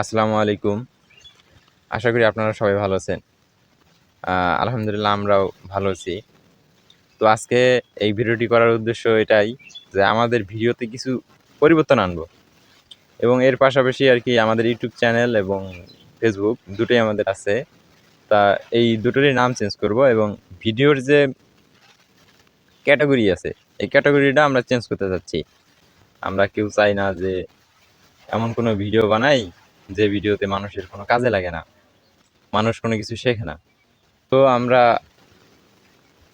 আসসালামু আলাইকুম। আশা করি আপনারা সবাই ভালো আছেন। আলহামদুলিল্লাহ আমরাও ভালো আছি। তো আজকে এই ভিডিওটি করার উদ্দেশ্য এটাই যে আমাদের ভিডিওতে কিছু পরিবর্তন আনব। এবং এর পাশাপাশি আর কি আমাদের ইউটিউব চ্যানেল এবং ফেসবুক দুটোই আমাদের আছে। তা এই দুটোরই নাম চেঞ্জ করব এবং ভিডিওর যে ক্যাটাগরি আছে, এই ক্যাটাগরিটা আমরা চেঞ্জ করতে চাচ্ছি আমরা কেউ চাই না যে এমন কোনো ভিডিও বানাই যে ভিডিওতে মানুষের কোনো কাজে লাগে না, মানুষ কোনো কিছু শেখে না। তো আমরা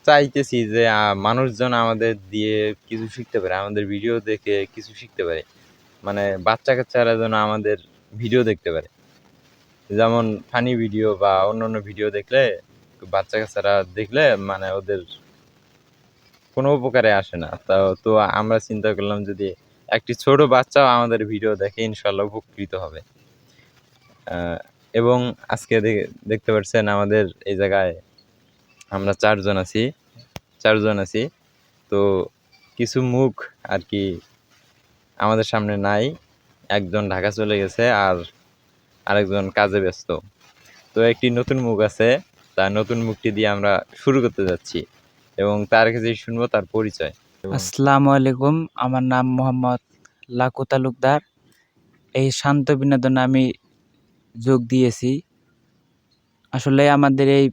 চাইতেছি যে মানুষজন আমাদের দিয়ে কিছু শিখতে পারে, আমাদের ভিডিও দেখে কিছু শিখতে পারে। মানে বাচ্চা কাচ্চারা যেন আমাদের ভিডিও দেখতে পারে। যেমন ফানি ভিডিও বা অন্য অন্য ভিডিও দেখলে বাচ্চা কাচ্চারা দেখলে মানে ওদের কোনো উপকারে আসে না। তা, তো আমরা চিন্তা করলাম যদি একটি ছোট বাচ্চাও আমাদের ভিডিও দেখে, ইনশাল্লাহ উপকৃত হবে। এবং আজকে দেখতে পাচ্ছেন আমাদের এই জায়গায় আমরা চারজন আছি চারজন আছি। তো কিছু মুখ আর কি আমাদের সামনে নাই। একজন ঢাকা চলে গেছে আর আরেকজন কাজে ব্যস্ত। তো একটি নতুন মুখ আছে, তার নতুন মুখটি দিয়ে আমরা শুরু করতে যাচ্ছি এবং তার কাছে শুনব তার পরিচয়। আসসালামু আলাইকুম, আমার নাম মোহাম্মদ লাকু তালুকদার। এই শান্ত বিনোদনে আমি যোগ দিয়েছি। আসলে আমাদের এই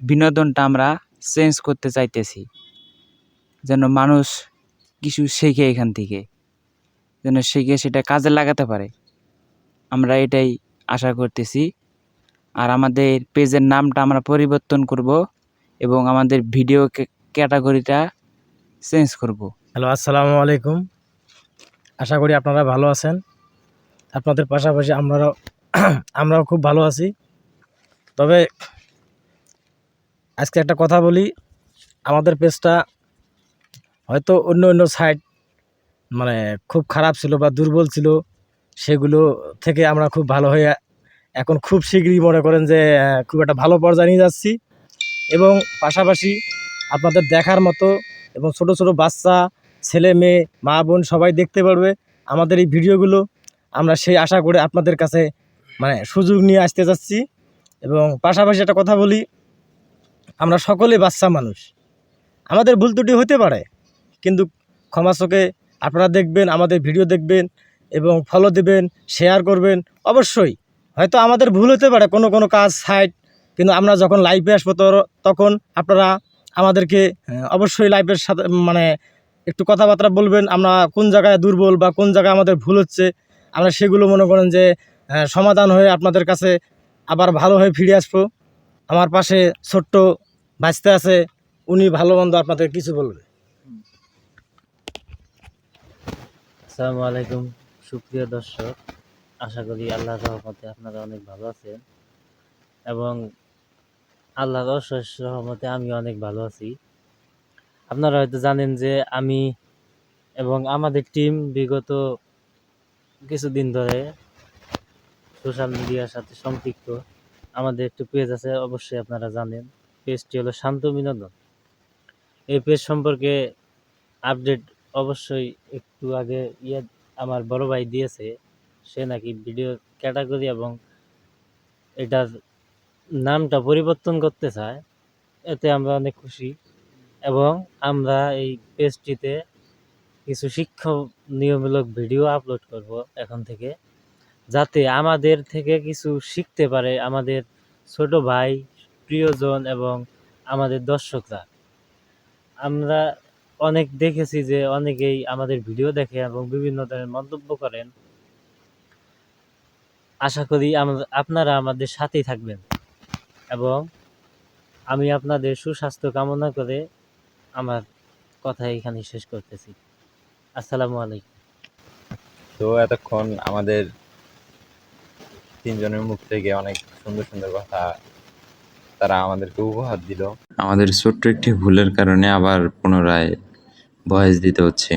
বিনোদনটা আমরা চেঞ্জ করতে চাইতেছি। যেন মানুষ কিছু শেখে এখান থেকে। যেন শিখে সেটা কাজে লাগাতে পারে। আমরা এটাই আশা করতেছি। আর আমাদের পেজের নামটা আমরা পরিবর্তন করব এবং আমাদের ভিডিও ক্যাটাগরিটা চেঞ্জ করব। হ্যালো, আসসালামু আলাইকুম। আশা করি আপনারা ভালো আছেন। আপনাদের পাশাপাশি আমরাও আমরাও খুব ভালো আছি। তবে আজকে একটা কথা বলি, আমাদের পেজটা হয়তো অন্য অন্য সাইড মানে খুব খারাপ ছিল বা দুর্বল ছিল, সেগুলো থেকে আমরা খুব ভালো হয়ে এখন খুব শীঘ্রই মনে করেন যে খুব একটা ভালো পর্যায়ে নিয়ে যাচ্ছি। এবং পাশাপাশি আপনাদের দেখার মতো এবং ছোট ছোট বাচ্চা, ছেলে, মেয়ে, মা, বোন সবাই দেখতে পারবে আমাদের এই ভিডিওগুলো। আমরা সেই আশা করে আপনাদের কাছে মানে সুযোগ নিয়ে আসতে যাচ্ছি। এবং পাশাপাশি একটা কথা বলি, আমরা সকলে বাচ্চা মানুষ। আমাদের ভুল ত্রুটি হতে পারে, কিন্তু ক্ষমা চোখে আপনারা দেখবেন, আমাদের ভিডিও দেখবেন এবং ফলো দেবেন শেয়ার করবেন, অবশ্যই। হয়তো আমাদের ভুল হতে পারে, কোনো কোনো কাজ সাইড কিন্তু আমরা যখন লাইভে আসব তখন আপনারা আমাদেরকে অবশ্যই লাইভের সাথে মানে একটু কথাবার্তা বলবেন, আমরা কোন জায়গায় দুর্বল বা কোন জায়গায় আমাদের ভুল হচ্ছে। আমরা সেগুলো মনে করেন যে সমাধান হয়ে আপনাদের কাছে আবার ভালো হয়ে ফিরে আসব। আমার পাশে ছোট্ট বাঁচতে আছে, উনি ভালো মন্দ আপনাদের কিছু বলবে। আসসালামু আলাইকুম, সুপ্রিয় দর্শক, আশা করি আল্লাহর রহমতে আপনারা অনেক ভালো আছেন। এবং আল্লাহর অশেষ রহমতে আমি অনেক ভালো আছি। আপনারা হয়তো জানেন যে আমি এবং আমাদের টিম বিগত কিছুদিন ধরে সোশ্যাল মিডিয়ার সাথে সম্পৃক্ত। আমাদের একটু পেজ আছে, অবশ্যই আপনারা জানেন। পেজটি হলো শান্ত বিনোদন। এই পেজ সম্পর্কে আপডেট অবশ্যই একটু আগে ইয়ে আমার বড় ভাই দিয়েছে। সে নাকি ভিডিও ক্যাটাগরি এবং এটার নামটা পরিবর্তন করতে চায়। এতে আমরা অনেক খুশি এবং আমরা এই পেজটিতে কিছু শিক্ষণীয়মূলক ভিডিও আপলোড করব এখন থেকে। যাতে আমাদের থেকে কিছু শিখতে পারে আমাদের ছোট ভাই, প্রিয়জন এবং আমাদের দর্শকরা। আমরা অনেক দেখেছি যে অনেকেই আমাদের ভিডিও দেখে এবং বিভিন্ন ধরনের মন্তব্য করেন। আশা করি আপনারা আমাদের সাথেই থাকবেন এবং আমি আপনাদের সুস্বাস্থ্য কামনা করে আমার কথা এখানে শেষ করতেছি। আসসালামু আলাইকুম। তো এতক্ষণ আমাদের তিনজনের মুখ থেকে অনেক সুন্দর সুন্দর কথা তারা আমাদেরকে উপহার দিল। আমাদের ছোট্ট একটি ভুলের কারণে আবার পুনরায় ভয়েস দিতে হচ্ছে।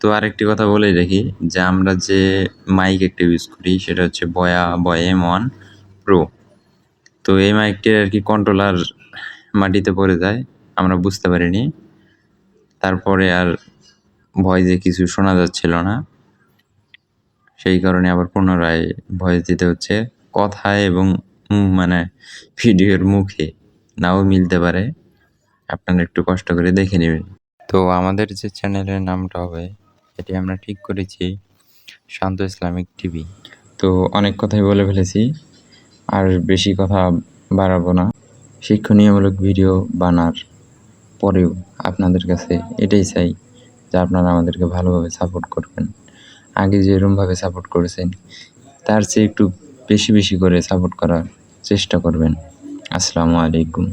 তো আরেকটি কথা বলেই রাখি যে আমরা যে মাইক একটা ইউজ করি সেটা হচ্ছে বয়া বয় এম ওয়ান প্রো তো এই মাইকটির আর কি কন্ট্রোলার মাটিতে পড়ে যায়, আমরা বুঝতে পারিনি। তারপরে আর ভয়েসে কিছু শোনা যাচ্ছিল না। সেই কারণে আবার পুনরায় ভয়েস দিতে হচ্ছে। কথায় এবং মানে ভিডিওর মুখে নাও মিলতে পারে। আপনারা একটু কষ্ট করে দেখে নেবেন। তো আমাদের যে চ্যানেলের নামটা হবে, এটি আমরা ঠিক করেছি, শান্ত ইসলামিক টিভি। তো অনেক কথাই বলে ফেলেছি, আর বেশি কথা বাড়াবো না। শিক্ষণীয়মূলক ভিডিও বানার পরেও আপনাদের কাছে এটাই চাই যে আপনারা আমাদেরকে ভালোভাবে সাপোর্ট করবেন। আগে যেরকমভাবে সাপোর্ট করেছেন, তার চেয়ে একটু বেশি বেশি করে সাপোর্ট করার চেষ্টা করবেন। আসসালামু আলাইকুম।